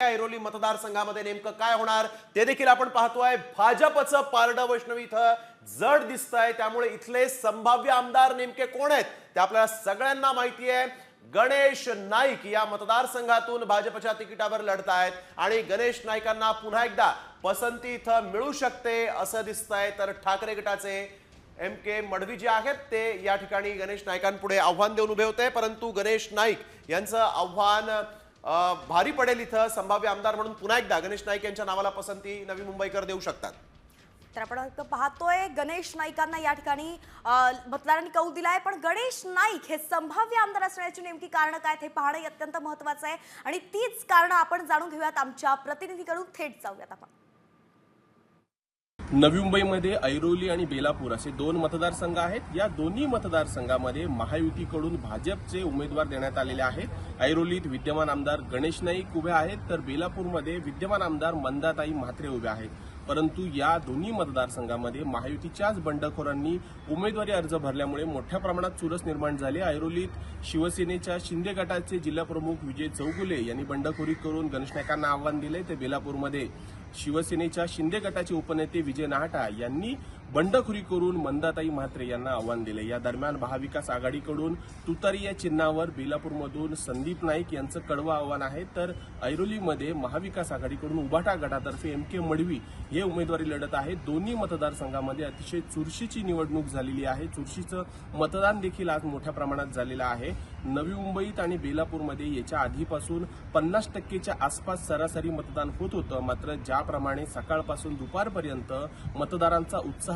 ऐरोली मतदारसंघामध्ये नेमकं काय होणार? ते देखील आपण पाहतोय. भाजपचं पारडं वैष्णवी इथं जड दिसतंय. त्यामुळे इथले संभाव्य आमदार नेमके कोण आहेत? ते आपल्याला सगळ्यांना माहिती आहे. गणेश नाईक या मतदारसंघातून भाजपच्या तिकिटावर लढतायत. आणि गणेश नाईकांना पुन्हा एकदा पसंती इथं मिळू शकते असं दिसतंय. तर ठाकरे गटाचे एम के मडवी जे आहेत ते या ठिकाणी गणेश नाईकांपुढे आव्हान देऊन उभे होते. परंतु गणेश नाईक यांचं आव्हान भारी पडेल इथं संभाव्य आमदार म्हणून पुन्हा एकदा गणेश नाईक यांच्या नावाला पसंती नवी मुंबईकर देऊ शकतात. तर आपण पाहतोय गणेश नाईकांना या ठिकाणी मतदारांनी कौल दिलाय पण गणेश नाईक हे संभाव्य आमदार असण्याची नेमकी कारण काय? हे पाहणं अत्यंत महत्वाचं आहे. आणि तीच कारण आपण जाणून घेऊयात आमच्या प्रतिनिधीकडून. थेट जाऊयात आपण. नवी मुंबईमध्ये ऐरोली आणि बेलापूर असे दोन मतदारसंघ आहेत. या दोन्ही मतदारसंघामध्ये महायुतीकडून भाजपचे उमेदवार देण्यात आलेले आहेत. ऐरोलीत विद्यमान आमदार गणेश नाईक उभे आहेत तर बेलापूरमध्ये विद्यमान आमदार मंदाताई म्हात्रे उभे आहेत. परंतु या दोन्ही मतदारसंघामध्ये महायुतीच्याच बंडखोरांनी उमेदवारी अर्ज भरल्यामुळे मोठ्या प्रमाणात चुरस निर्माण झाली. ऐरोलीत शिवसेनेच्या शिंदे गटाचे जिल्हाप्रमुख विजय चौगुले यांनी बंडखोरी करून गणेश नायकांना आव्हान दिले. ते बेलापूरमध्ये शिवसेनेच्या शिंदे गटाचे उपनेते विजय नाहटा यांनी बंडखोरी करून मंदाताई म्हात्रे यांना आव्हान दिले. या दरम्यान महाविकास आघाडीकडून तुतारी या चिन्हावर बेलापूरमधून संदीप नाईक यांचं कडवं आव्हान आहे. तर ऐरोलीमध्ये महाविकास आघाडीकडून उभाटा गटातर्फे एम के मडवी हे उमेदवारी लढत आहे. दोन्ही मतदारसंघामध्ये अतिशय चुरशीची निवडणूक झालेली आहे. चुरशीचं मतदान देखील आज मोठ्या प्रमाणात झालेलं आहे. नवी मुंबईत आणि बेलापूरमध्ये याच्या आधीपासून पन्नास टक्केच्या आसपास सरासरी मतदान होत होतं. मात्र ज्याप्रमाणे सकाळपासून दुपारपर्यंत मतदारांचा उत्साह